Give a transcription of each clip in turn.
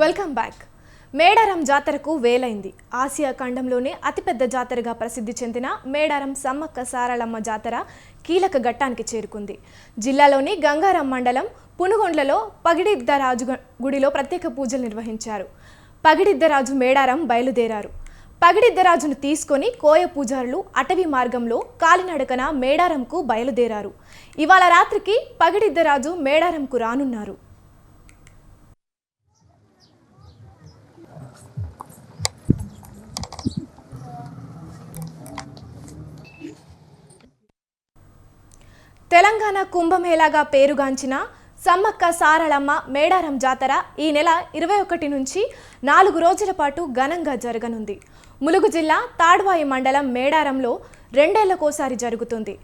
Welcome back. Medaram జాతరకు వేలైంది. Asia ఖండంలోనే అతిపెద్ద జాతరగా ప్రసిద్ధి చెందిన మేడారం సమ్మక్క సారళమ్మ జాతర కీలక ఘట్టానికి చేరుకుంది. జిల్లాలోని గంగారం మండలం పునుగొండ్లలో పగిడిద్దరాజు గుడిలో ప్రత్యేక పూజలు నిర్వహించారు. పగిడిద్దరాజు మేడారం బయలుదేరారు. పగిడిద్దరాజును తీసుకొని కోయ పూజారులు అటవీ మార్గంలో కాలినడకన మేడారంకు బయలుదేరారు. ఇవాళ రాత్రికి పగిడిద్దరాజు మేడారంకు రానున్నారు. తెలంగాణ కుంభమేళాగా పేరుగాంచిన సమ్మక్క సారళమ్మ మేడారం జాతర ఈ నెల ఇరవై ఒకటి నుంచి నాలుగు రోజుల పాటు ఘనంగా జరగనుంది. ములుగు జిల్లా తాడ్వాయి మండలం మేడారంలో రెండేళ్ళకోసారి జరుగుతుంది.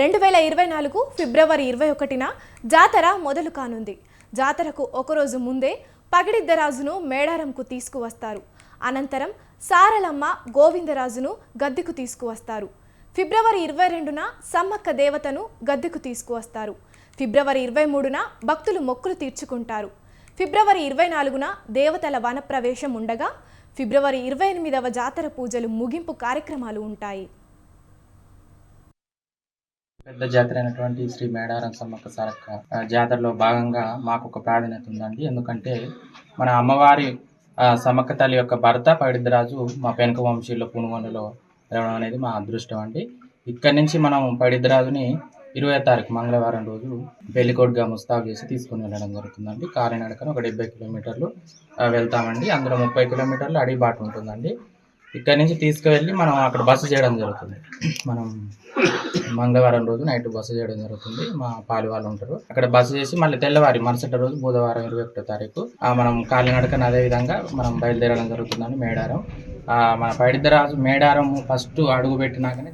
రెండు వేల ఇరవై నాలుగు ఫిబ్రవరి ఇరవై ఒకటిన జాతర మొదలు కానుంది. జాతరకు ఒకరోజు ముందే పగిడిద్దరాజును మేడారంకు తీసుకువస్తారు. అనంతరం సారలమ్మ గోవిందరాజును గద్దెకు తీసుకువస్తారు. ఫిబ్రవరి ఇరవై రెండున సమ్మక్క దేవతను గద్దెకు తీసుకువస్తారు. ఫిబ్రవరి ఇరవై మూడున భక్తులు మొక్కులు తీర్చుకుంటారు. ఫిబ్రవరి ఇరవై నాలుగున దేవతల వనప్రవేశం ఉండగా ఫిబ్రవరి ఇరవై ఎనిమిదవ జాతర పూజలు ముగింపు కార్యక్రమాలు ఉంటాయి. పెద్ద జాతర అయినటువంటి శ్రీ మేడారం సమ్మక్క సారక్క జాతరలో భాగంగా మాకు ఒక ప్రాధాన్యత ఉందండి. ఎందుకంటే మన అమ్మవారి సమ్మక్క తల్లి యొక్క భర్త పడిద్దరాజు మా పెనుక వంశీలో పునుగొండలో రావడం అనేది మా అదృష్టం అండి. ఇక్కడి నుంచి మనం పడిద్రాజుని ఇరవై తారీఖు మంగళవారం రోజు పెళ్ళికోట్గా ముస్తాబ్ చేసి తీసుకుని వెళ్ళడం జరుగుతుందండి. కాలినడకన ఒక డెబ్బై కిలోమీటర్లు వెళ్తామండి. అందులో ముప్పై కిలోమీటర్లు అడవి బాట ఉంటుందండి. ఇక్కడి నుంచి తీసుకువెళ్ళి మనం అక్కడ బస్సు చేయడం జరుగుతుంది. మనం మంగళవారం రోజు నైట్ బస్సు చేయడం జరుగుతుంది. మా పాలి వాళ్ళు ఉంటారు. అక్కడ బస్సు చేసి మళ్ళీ తెల్లవారి మరుసటి రోజు బుధవారం ఇరవై ఒకటో తారీఖు మనం కాలినడకన అదే విధంగా మనం బయలుదేరడం జరుగుతుందండి మేడారం. మన పైడిద్దరాజు మేడారం ఫస్ట్ అడుగు పెట్టినాకనే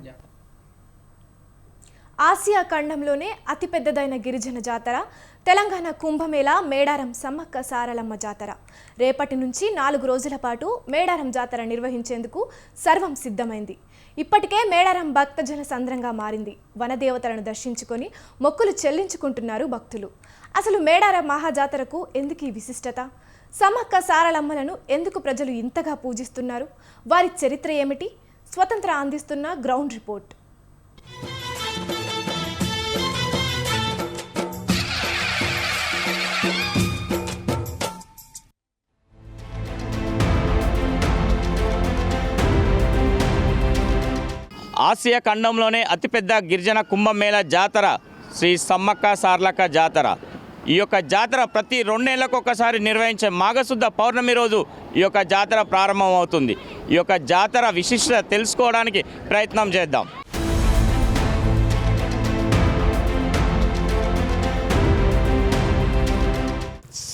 ఆసియా ఖండంలోనే అతిపెద్దదైన గిరిజన జాతర తెలంగాణ కుంభమేళ మేడారం సమ్మక్క సారలమ్మ జాతర. రేపటి నుంచి నాలుగు రోజుల పాటు మేడారం జాతర నిర్వహించేందుకు సర్వం సిద్ధమైంది. ఇప్పటికే మేడారం భక్తజన సంద్రంగా మారింది. వనదేవతలను దర్శించుకొని మొక్కులు చెల్లించుకుంటున్నారు భక్తులు. అసలు మేడారం మహాజాతరకు ఎందుకు ఈ విశిష్టత? సమ్మక్క సారలమ్మలను ఎందుకు ప్రజలు ఇంతగా పూజిస్తున్నారు? వారి చరిత్ర ఏమిటి? స్వతంత్ర అందిస్తున్న గ్రౌండ్ రిపోర్ట్. ఆసియా ఖండంలోనే అతిపెద్ద గిరిజన కుంభమేళ జాతర శ్రీ సమ్మక్క సార్లక్క జాతర. ఈ యొక్క జాతర ప్రతి రెండేళ్ళకు ఒకసారి నిర్వహించే మాఘశుద్ధ పౌర్ణమి రోజు ఈ యొక్క జాతర ప్రారంభమవుతుంది. ఈ యొక్క జాతర విశిష్టత తెలుసుకోవడానికి ప్రయత్నం చేద్దాం.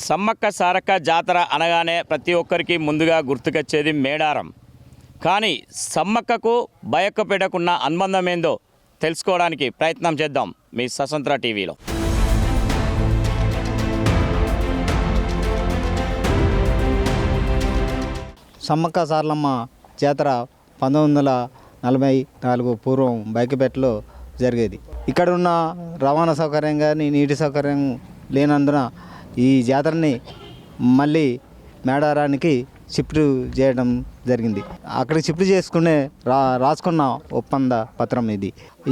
సమ్మక్క సారక్క జాతర అనగానే ప్రతి ఒక్కరికి ముందుగా గుర్తుకొచ్చేది మేడారం. కానీ సమ్మక్కకు బయక్కపెట్టకున్న అనుబంధం ఏందో తెలుసుకోవడానికి ప్రయత్నం చేద్దాం మీ స్వతంత్ర టీవీలో. సమ్మక్క సార్లమ్మ జాతర పంతొమ్మిది వందల నలభై నాలుగు పూర్వం బైకపేటలో జరిగేది. ఇక్కడ ఉన్న రవాణా సౌకర్యం కానీ నీటి సౌకర్యం లేనందున ఈ జాతరని మళ్ళీ మేడారానికి షిఫ్ట్ చేయడం జరిగింది. అక్కడ షిఫ్ట్ చేసుకునే రా రాసుకున్న ఒప్పంద పత్రం ఇది.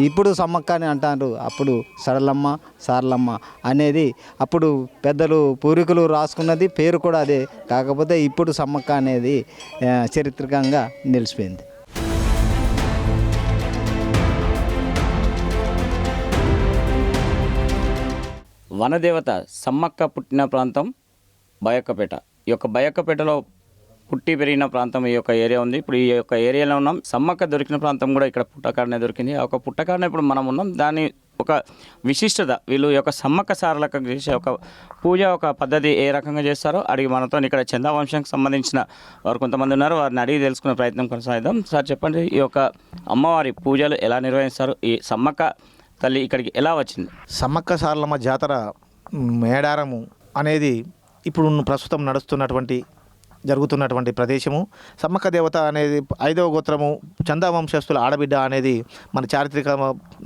ఇప్పుడు సమ్మక్క అని అంటారు. అప్పుడు సరళమ్మ సారలమ్మ అనేది అప్పుడు పెద్దలు పూర్వీకులు రాసుకున్నది పేరు కూడా అదే. కాకపోతే ఇప్పుడు సమ్మక్క అనేది చరిత్రకంగా నిలిచిపోయింది. వనదేవత సమ్మక్క పుట్టిన ప్రాంతం బయక్కపేట. ఈ యొక్క బయక్కపేటలో పుట్టి పెరిగిన ప్రాంతం ఈ యొక్క ఏరియా ఉంది. ఇప్పుడు ఈ యొక్క ఏరియాలో ఉన్నాం. సమ్మక్క దొరికిన ప్రాంతం కూడా ఇక్కడ పుట్టకాడనే దొరికింది. ఆ ఒక పుట్టకాడనే ఇప్పుడు మనం ఉన్నాం. దాని ఒక విశిష్టత వీళ్ళు ఈ యొక్క సమ్మక్క సారలకు చేసే ఒక పూజ ఒక పద్ధతి ఏ రకంగా చేస్తారో అడిగి మనతో ఇక్కడ చందా వంశానికి సంబంధించిన వారు కొంతమంది ఉన్నారు. వారిని అడిగి తెలుసుకునే ప్రయత్నం కొనసాగిద్దాం. సార్ చెప్పండి ఈ యొక్క అమ్మవారి పూజలు ఎలా నిర్వహిస్తారు? ఈ సమ్మక్క తల్లి ఇక్కడికి ఎలా వచ్చింది? సమ్మక్క సారలమ్మ జాతర మేడారము అనేది ఇప్పుడు ఉన్న- ప్రస్తుతం నడుస్తున్నటువంటి జరుగుతున్నటువంటి ప్రదేశము. సమ్మక్క దేవత అనేది ఐదవ గోత్రము చందా వంశస్థుల ఆడబిడ్డ అనేది మన చారిత్రక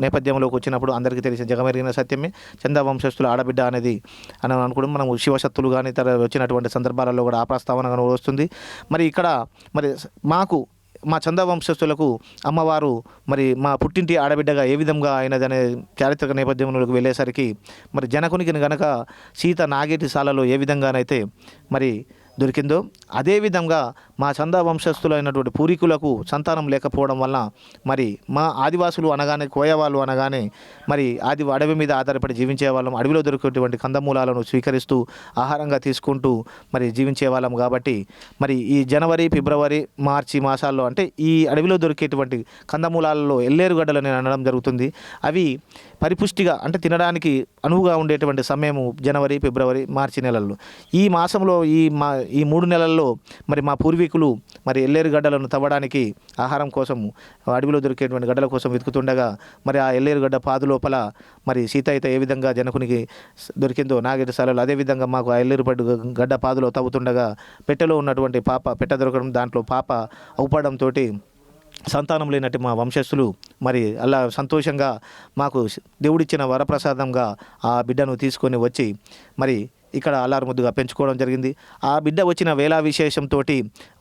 నేపథ్యంలోకి వచ్చినప్పుడు అందరికీ తెలిసిన జగమెరిగిన సత్యమే. చందా వంశస్థుల ఆడబిడ్డ అనేది అని అనుకోవడం మనం శివశక్తులు కానీ తర వచ్చినటువంటి సందర్భాలలో కూడా ఆ ప్రస్తావన వస్తుంది. మరి ఇక్కడ మరి మాకు మా చందవంశస్థులకు అమ్మవారు మరి మా పుట్టింటి ఆడబిడ్డగా ఏ విధంగా అయినదనే చారిత్రక నేపథ్యంలోకి వెళ్ళేసరికి మరి జనకునికి గనక సీత నాగేటి శాలలో ఏ విధంగానైతే మరి దొరికిందో అదేవిధంగా మా చంద వంశస్థులైనటువంటి పూర్వీకులకు సంతానం లేకపోవడం వల్ల మరి మా ఆదివాసులు అనగానే కోయవాళ్ళు అనగానే మరి ఆది అడవి మీద ఆధారపడి జీవించే వాళ్ళం అడవిలో దొరికేటువంటి కందమూలాలను స్వీకరిస్తూ ఆహారంగా తీసుకుంటూ మరి జీవించే వాళ్ళం కాబట్టి మరి ఈ జనవరి ఫిబ్రవరి మార్చి మాసాల్లో అంటే ఈ అడవిలో దొరికేటువంటి కందమూలాలలో ఎల్లేరుగడ్డలు నేను అనడం జరుగుతుంది. అవి పరిపుష్టిగా అంటే తినడానికి అనువుగా ఉండేటువంటి సమయము జనవరి ఫిబ్రవరి మార్చి నెలల్లో. ఈ మాసంలో ఈ మా ఈ మూడు నెలల్లో మరి మా పూర్వీకులు మరి ఎల్లేరు గడ్డలను తవ్వడానికి ఆహారం కోసం అడవిలో దొరికేటువంటి గడ్డల కోసం వెతుకుతుండగా మరి ఆ ఎల్లేరు గడ్డ పాదు లోపల మరి సీత అయితే ఏ విధంగా జనకునికి దొరికిందో నాగేటి సాలలో అదేవిధంగా మాకు ఆ ఎల్లేరు పడ్డు గడ్డ పాదులో తవ్వుతుండగా పెట్టెలో ఉన్నటువంటి పాప పెట్ట దొరకడం దాంట్లో పాప అవుపడంతో సంతానం లేనట్టు మా వంశస్థులు మరి అలా సంతోషంగా మాకు దేవుడిచ్చిన వరప్రసాదంగా ఆ బిడ్డను తీసుకొని వచ్చి మరి ఇక్కడ అల్లారు ముద్దుగా పెంచుకోవడం జరిగింది. ఆ బిడ్డ వచ్చిన వేలా విశేషంతో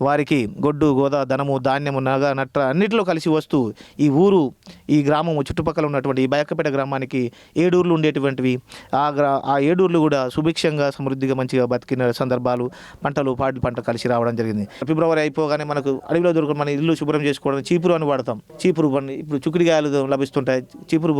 వారికి గొడ్డు గోద ధనము ధాన్యము నగ నట్ట అన్నిటిలో కలిసి వస్తూ ఈ ఊరు ఈ గ్రామము చుట్టుపక్కల ఉన్నటువంటి ఈ బయకపేట గ్రామానికి ఏడూర్లు ఉండేటువంటివి. ఆ గ్రా ఆ ఏడూర్లు కూడా సుభిక్షంగా సమృద్ధిగా మంచిగా బతికిన సందర్భాలు పంటలు పాడి పంట కలిసి రావడం జరిగింది. ఫిబ్రవరి అయిపోగానే మనకు అడవిలో దొరకడం మన ఇల్లు శుభ్రం చేసుకోవడం చీపురు అని వాడతాం. చీపురు పండు ఇప్పుడు చుక్కుడికాయలు లభిస్తుంటాయి. చీపురు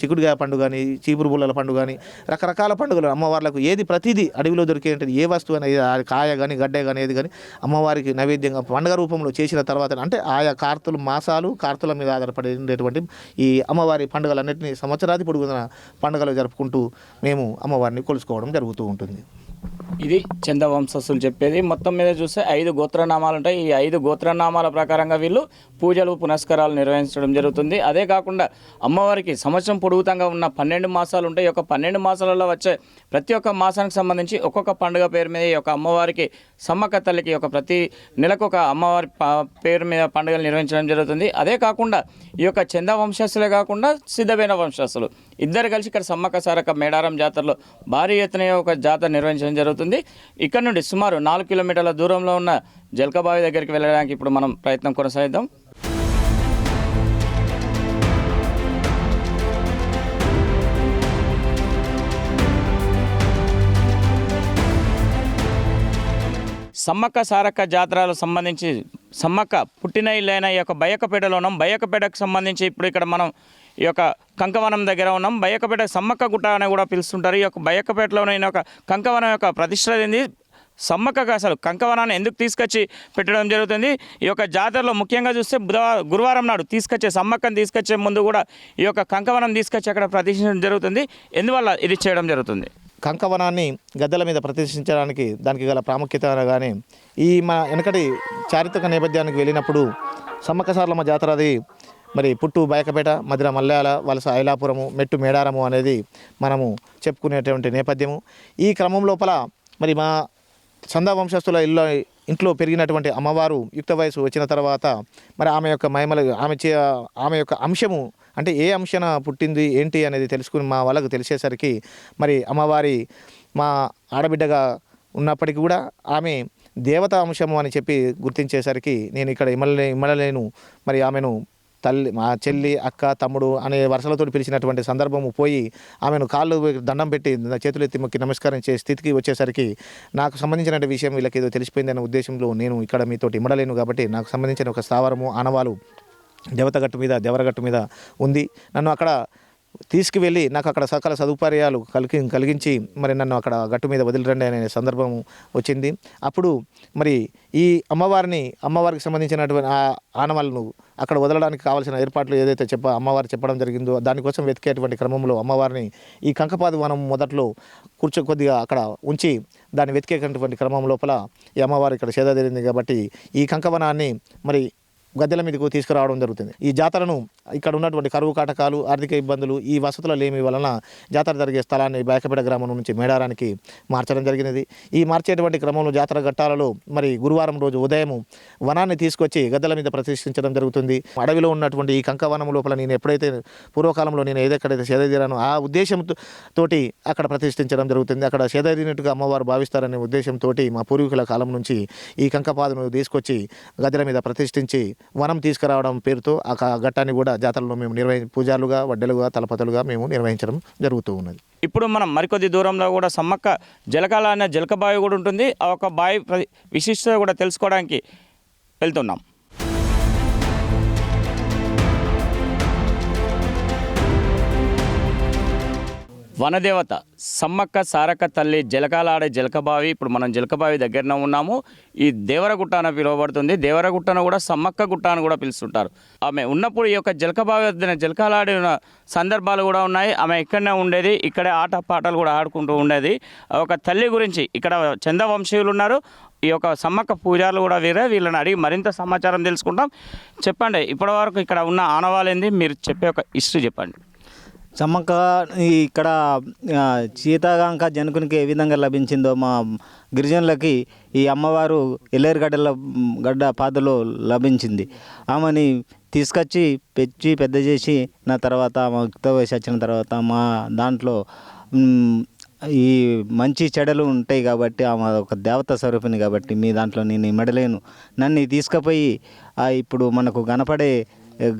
చిక్కుడుగాయ పండుగ కానీ చీపురు బుల్లల పండుగ కానీ రకరకాల పండుగలు అమ్మవార్లకు ఏది ప్రతిదీ అడవిలో దొరికేటువంటి ఏ వస్తువు అనేది కాయ కానీ గడ్డ కానీ ఏది కానీ అమ్మవారికి నైవేద్యంగా పండుగ రూపంలో చేసిన తర్వాత అంటే ఆయా కార్తలు మాసాలు కార్తల మీద ఆధారపడి ఉండేటువంటి ఈ అమ్మవారి పండుగలన్నింటినీ సంవత్సరాది పొడుగున పండుగలు జరుపుకుంటూ మేము అమ్మవారిని కొలుసుకోవడం జరుగుతూ ఉంటుంది. ఇది చందవంశస్సులు చెప్పేది. మొత్తం మీద చూస్తే ఐదు గోత్రనామాలు ఉంటాయి ఈ ఐదు గోత్రనామాల ప్రకారంగా వీళ్ళు పూజలు పునస్కారాలు నిర్వహించడం జరుగుతుంది. అదే కాకుండా అమ్మవారికి సంవత్సరం పొడుగుతంగా ఉన్న పన్నెండు మాసాలు ఉంటాయి ఈ యొక్క పన్నెండు మాసాలలో వచ్చే ప్రతి ఒక్క మాసానికి సంబంధించి ఒక్కొక్క పండుగ పేరు మీద ఈ యొక్క అమ్మవారికి సమ్మక్క తల్లికి ఒక ప్రతి నెలకు ఒక అమ్మవారి పేరు మీద పండుగలు నిర్వహించడం జరుగుతుంది. అదే కాకుండా ఈ యొక్క చంద వంశస్థులే కాకుండా సిద్ధమైన వంశస్థులు ఇద్దరు కలిసి ఇక్కడ సమ్మక్క సారక్క మేడారం జాతరలో భారీ ఎత్తున ఒక జాతర నిర్వహించడం జరుగుతుంది. ఇక్కడ నుండి సుమారు నాలుగు కిలోమీటర్ల దూరంలో ఉన్న జల్కబావి దగ్గరికి వెళ్ళడానికి ఇప్పుడు మనం ప్రయత్నం కొనసాగిద్దాం. సమ్మక్క సారక్క జాతరలకు సంబంధించి సమ్మక్క పుట్టిన ఇల్లైన ఈ యొక్క బయ్యకపేటలో ఉన్నాం బయ్యకపేటకు సంబంధించి ఇప్పుడు ఇక్కడ మనం ఈ యొక్క కంకవనం దగ్గర ఉన్నాం. బయ్యకపేట సమ్మక్క గుట్ట అని కూడా పిలుస్తుంటారు. ఈ యొక్క బయ్యకపేటలోనే ఒక కంకవనం యొక్క ప్రతిష్ట ఏంది సమ్మక్కకు అసలు కంకవనాన్ని ఎందుకు తీసుకొచ్చి పెట్టడం జరుగుతుంది? ఈ యొక్క జాతరలో ముఖ్యంగా చూస్తే బుధవారం గురువారం నాడు తీసుకొచ్చే సమ్మక్కను తీసుకొచ్చే ముందు కూడా ఈ యొక్క కంకవనం తీసుకొచ్చి అక్కడ ప్రతిష్ఠించడం జరుగుతుంది. ఎందువల్ల ఇది చేయడం జరుగుతుంది? కంకవనాన్ని గద్దెల మీద ప్రతిష్ఠించడానికి దానికి గల ప్రాముఖ్యత అనగానే ఈ మన వెనకటి చారిత్రక నేపథ్యానికి వెళ్ళినప్పుడు సమ్మక్క సార్లమ్మ జాతర అది మరి పుట్టు బయకపేట మధుర మల్లాల వలస ఐలాపురము మెట్టు మేడారము అనేది మనము చెప్పుకునేటువంటి నేపథ్యము. ఈ క్రమం లోపల మరి మా చందా వంశస్థుల ఇల్లు ఇంట్లో పెరిగినటువంటి అమ్మవారు యుక్త వయసు వచ్చిన తర్వాత మరి ఆమె యొక్క మహిమలు ఆమె చే ఆమె యొక్క అంశము అంటే ఏ అంశన పుట్టింది ఏంటి అనేది తెలుసుకుని మా వాళ్ళకు తెలిసేసరికి మరి అమ్మవారి మా ఆడబిడ్డగా ఉన్నప్పటికీ కూడా ఆమె దేవత అంశము అని చెప్పి గుర్తించేసరికి నేను ఇక్కడ ఇమ్మలే ఇమ్మడలేను మరి ఆమెను తల్లి మా చెల్లి అక్క తమ్ముడు అనే వరుసలతో పిలిచినటువంటి సందర్భము పోయి ఆమెను కాళ్ళు దండం పెట్టి చేతులు ఎత్తి మొక్కి నమస్కారం చేసే స్థితికి వచ్చేసరికి నాకు సంబంధించిన విషయం వీళ్ళకి ఏదో తెలిసిపోయిందనే ఉద్దేశంలో నేను ఇక్కడ మీతోటి ఇమ్మడలేను కాబట్టి నాకు సంబంధించిన ఒక స్థావరము ఆనవాలు దేవతగట్టు మీద దేవరగట్టు మీద ఉంది. నన్ను అక్కడ తీసుకువెళ్ళి నాకు అక్కడ సకల సదుపాయాలు కలిగి కలిగించి మరి నన్ను అక్కడ గట్టు మీద వదిలిరండి అనే సందర్భం వచ్చింది. అప్పుడు మరి ఈ అమ్మవారిని అమ్మవారికి సంబంధించినటువంటి ఆ ఆనవాళ్ళను అక్కడ వదలడానికి కావాల్సిన ఏర్పాట్లు ఏదైతే చెప్ప అమ్మవారు చెప్పడం జరిగిందో దానికోసం వెతికేటువంటి క్రమంలో అమ్మవారిని ఈ కంకపాది వనం మొదట్లో కూర్చో కొద్దిగా అక్కడ ఉంచి దాన్ని వెతికేటువంటి క్రమం లోపల ఈ అమ్మవారు ఇక్కడ సేద తీరింది కాబట్టి ఈ కంకవనాన్ని మరి గద్దెల మీదకు తీసుకురావడం జరుగుతుంది. ఈ జాతరను ఇక్కడ ఉన్నటువంటి కరువు కాటకాలు ఆర్థిక ఇబ్బందులు ఈ వసతుల లేమి వలన జాతర జరిగే స్థలాన్ని బయకపేట గ్రామం నుంచి మేడారానికి మార్చడం జరిగినది. ఈ మార్చేటువంటి క్రమంలో జాతర ఘట్టాలలో మరి గురువారం రోజు ఉదయం వనాన్ని తీసుకొచ్చి గద్దెల మీద ప్రతిష్ఠించడం జరుగుతుంది. అడవిలో ఉన్నటువంటి ఈ కంకవనం లోపల నేను ఎప్పుడైతే పూర్వకాలంలో నేను ఏదెక్కడైతే సేదతీరానో ఆ ఉద్దేశంతో తోటి అక్కడ ప్రతిష్ఠించడం జరుగుతుంది. అక్కడ సేదతీరినట్టుగా అమ్మవారు భావిస్తారనే ఉద్దేశంతో మా పూర్వీకుల కాలం నుంచి ఈ కంకపాదను తీసుకొచ్చి గద్దెల మీద ప్రతిష్ఠించి వనం తీసుకురావడం పేరుతో ఆ ఘట్టాన్ని కూడా జాతరలో మేము నిర్వహి పూజారులుగా వడ్డెలుగా తలపతులుగా మేము నిర్వహించడం జరుగుతూ ఉన్నది. ఇప్పుడు మనం మరికొద్ది దూరంలో కూడా సమ్మక్క జలకాల అనే జలక బావి కూడా ఉంటుంది. ఆ ఒక బావి విశిష్టత కూడా తెలుసుకోవడానికి వెళ్తున్నాం. వనదేవత సమ్మక్క సారక్క తల్లి జలకాలాడే జలకబావి ఇప్పుడు మనం జలకబావి దగ్గరనే ఉన్నాము. ఈ దేవరగుట్ట అని పిలువబడుతుంది. దేవరగుట్టను కూడా సమ్మక్క గుట్ట అని కూడా పిలుస్తుంటారు. ఆమె ఉన్నప్పుడు ఈ యొక్క జలకబావి వద్ద జలకాలాడిన సందర్భాలు కూడా ఉన్నాయి. ఆమె ఇక్కడనే ఉండేది. ఇక్కడే ఆట పాటలు కూడా ఆడుకుంటూ ఉండేది. ఒక తల్లి గురించి ఇక్కడ చందవంశీయులు ఉన్నారు. ఈ యొక్క సమ్మక్క పూజారులు కూడా వీరే. వీళ్ళని అడిగి మరింత సమాచారం తెలుసుకుంటాం. చెప్పండి ఇప్పటివరకు ఇక్కడ ఉన్న ఆనవాళ్ళేంది? మీరు చెప్పే ఒక హిస్టరీ చెప్పండి. సమ్మక్క ఇక్కడ ఆ, సీతాగాంక జనకునికి ఏ విధంగా లభించిందో మా గిరిజనులకి ఈ అమ్మవారు ఎల్లేరుగడ్డల గడ్డ పాదలో లభించింది. ఆమెని తీసుకొచ్చి పెంచి పెద్ద చేసి నా తర్వాత ఆమె యుక్త వయసు వచ్చిన తర్వాత మా దాంట్లో ఈ మంచి చెడలు ఉంటాయి కాబట్టి ఆమె ఒక దేవత స్వరూపిణి కాబట్టి మీ దాంట్లో నేను ఇమ్మడలేను నన్ను తీసుకుపోయి ఇప్పుడు మనకు కనపడే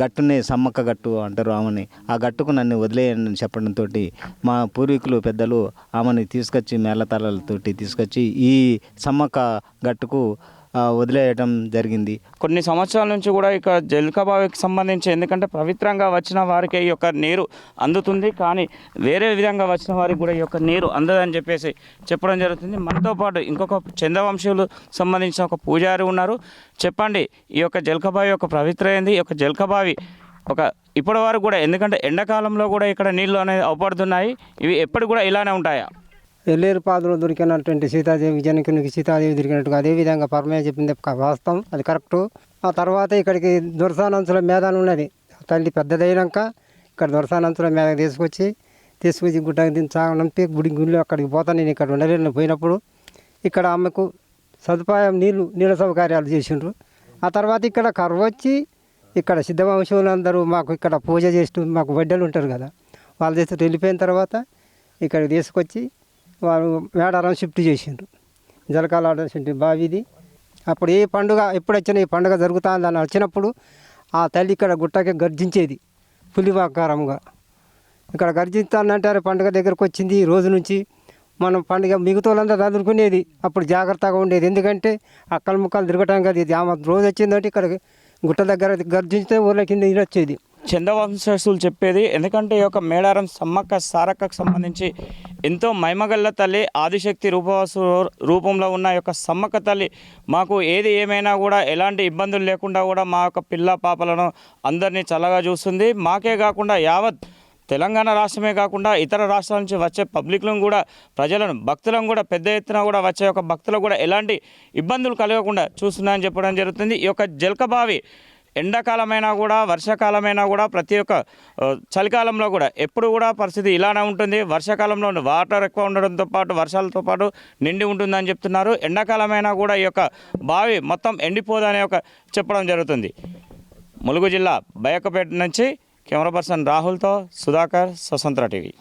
గట్టుని సమ్మక్క గట్టు అంటారు ఆమెని. ఆ గట్టుకు నన్ను వదిలేయండి అని చెప్పడంతో మా పూర్వీకులు పెద్దలు ఆమెని తీసుకొచ్చి మేళతాళాలతోటి తీసుకొచ్చి ఈ సమ్మక్క గట్టుకు వదిలేయటం జరిగింది. కొన్ని సంవత్సరాల నుంచి కూడా ఇక జలకబావికి సంబంధించి ఎందుకంటే పవిత్రంగా వచ్చిన వారికి ఈ యొక్క నీరు అందుతుంది కానీ వేరే విధంగా వచ్చిన వారికి కూడా ఈ యొక్క నీరు అందదని చెప్పేసి చెప్పడం జరుగుతుంది. మనతో పాటు ఇంకొక చందవంశీయులు సంబంధించిన ఒక పూజారి ఉన్నారు. చెప్పండి ఈ యొక్క జలకబావి యొక్క పవిత్ర ఏంది? ఈ యొక్క జలకబావి ఒక ఇప్పటి వరకు కూడా ఎందుకంటే ఎండాకాలంలో కూడా ఇక్కడ నీళ్ళు అనేది అవపడుతున్నాయి. ఇవి ఎప్పుడు కూడా ఇలానే ఉంటాయా? ఎల్లేరుపాదులో దొరికినటువంటి సీతాదేవి జనకునికి సీతాదేవి దొరికినట్టుగా అదేవిధంగా పరమే చెప్పింది వాస్తవం. అది కరెక్టు. ఆ తర్వాత ఇక్కడికి దొరసానంచుల మేధానం ఉన్నది. తల్లి పెద్దదైనాక ఇక్కడ దొరసానంచుల మేద తీసుకొచ్చి తీసుకొచ్చి గుట్టకి దించా నంపి గుడి గుడిలో అక్కడికి పోతాను నేను ఇక్కడ ఉండలేను. పోయినప్పుడు ఇక్కడ ఆమెకు సదుపాయం నీళ్ళు నీళ్ళ సౌకర్యాలు చేసిండ్రు. ఆ తర్వాత ఇక్కడ కర్ర వచ్చి ఇక్కడ సిద్ధవంశులందరూ మాకు ఇక్కడ పూజ చేస్తూ మాకు వడ్డలు ఉంటారు కదా. వాళ్ళు చేస్తూ వెళ్ళిపోయిన తర్వాత ఇక్కడ తీసుకొచ్చి వారు మేడారం షిఫ్ట్ చేసిండ్రు. జలకాల షిఫ్ట్ బావిది. అప్పుడు ఏ పండుగ ఎప్పుడొచ్చినా ఈ పండుగ జరుగుతుందని వచ్చినప్పుడు ఆ తల్లి ఇక్కడ గుట్టకి గర్జించేది పులివాకారంగా ఇక్కడ గర్జిస్తానంటారు పండుగ దగ్గరకు వచ్చింది ఈ రోజు నుంచి. మనం పండుగ మిగతా వాళ్ళందరూ చదువుకునేది అప్పుడు జాగ్రత్తగా ఉండేది. ఎందుకంటే అక్కల ముక్కలు తిరగటం కదా ఇది ఆమె రోజు వచ్చిందంటే ఇక్కడ గుట్ట దగ్గర గర్జించితే ఊళ్ళ కింద ఇది వచ్చేది చందవంశస్తులు చెప్పేది ఎందుకంటే ఈ యొక్క మేడారం సమ్మక్క సారక్కకు సంబంధించి ఎంతో మైమగల్ల తల్లి ఆదిశక్తి రూపవసు రూపంలో ఉన్న యొక్క సమ్మక్క తల్లి మాకు ఏది ఏమైనా కూడా ఎలాంటి ఇబ్బందులు లేకుండా కూడా మా యొక్క పిల్ల పాపలను అందరినీ చల్లగా చూస్తుంది. మాకే కాకుండా యావత్ తెలంగాణ రాష్ట్రమే కాకుండా ఇతర రాష్ట్రాల నుంచి వచ్చే పబ్లిక్లను కూడా ప్రజలను భక్తులను కూడా పెద్ద ఎత్తున కూడా వచ్చే ఒక భక్తులకు కూడా ఎలాంటి ఇబ్బందులు కలగకుండా చూస్తుందని చెప్పడం జరుగుతుంది. ఈ యొక్క జలకబావి ఎండాకాలమైనా కూడా వర్షాకాలమైనా కూడా ప్రతి ఒక్క చలికాలంలో కూడా ఎప్పుడు కూడా పరిస్థితి ఇలానే ఉంటుంది. వర్షాకాలంలో వాటర్ ఎక్కువ ఉండడంతో పాటు వర్షాలతో పాటు నిండి ఉంటుందని చెప్తున్నారు. ఎండాకాలమైనా కూడా ఈ యొక్క బావి మొత్తం ఎండిపోదనే ఒక చెప్పడం జరుగుతుంది. ములుగు జిల్లా బయకపేట నుంచి కెమెరా పర్సన్ రాహుల్తో సుధాకర్ స్వతంత్ర టీవీ.